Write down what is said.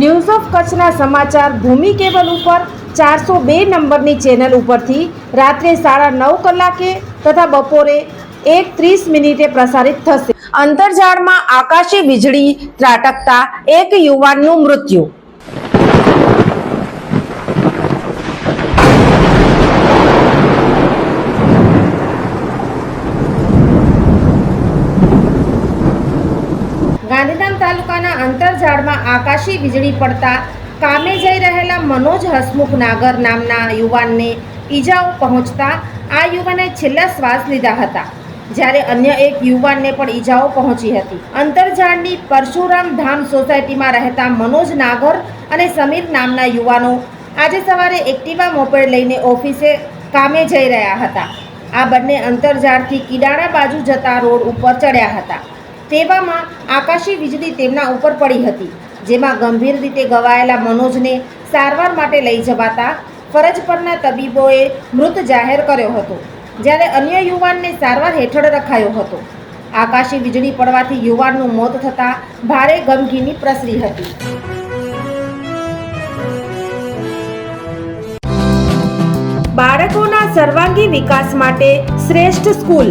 News of કચ્છના સમાચાર ભૂમિ cable ઉપર ચારસો બે નંબરની ચેનલ ઉપરથી રાત્રે સાડા નવ કલાકે તથા બપોરે એક ત્રીસ મિનિટે પ્રસારિત થશે. અંતરજાળમાં આકાશી વીજળી ત્રાટકતા એક યુવાનનું મૃત્યુ. અંતરજાળમાં આકાશી વીજળી પડતા કામે જઈ રહેલા મનોજ હસમુખ નાગર નામના યુવાનને ઈજાઓ પહોંચતા આ યુવાને છેલ્લા શ્વાસ લીધા હતા. જ્યારે અન્ય એક યુવાનને પણ ઈજાઓ પહોંચી હતી. અંતરજાળની પરશુરામ ધામ સોસાયટીમાં રહેતા મનોજ નાગર અને સમીર નામના યુવાનો આજે સવારે એક્ટિવા મોપેડ લઈને ઓફિસે કામે જઈ રહ્યા હતા. આ બંને અંતરજાળથી કિડાણા બાજુ જતા રોડ ઉપર ચડ્યા હતા. તેવામાં આકાશી વીજળી તેમના ઉપર પડી હતી, જેમાં ગંભીર રીતે ઘવાયેલા મનોજને સારવાર માટે લઈ જવાતા ફરજ પરના તબીબોએ મૃત જાહેર કર્યો હતો, જ્યારે અન્ય યુવાનને સારવાર હેઠળ રખાયો હતો. આકાશી વીજળી પડવાથી યુવાનનું મોત થતાં ભારે ગમગીની પ્રસરી હતી. બાળકોના સર્વાંગી વિકાસ માટે શ્રેષ્ઠ સ્કૂલ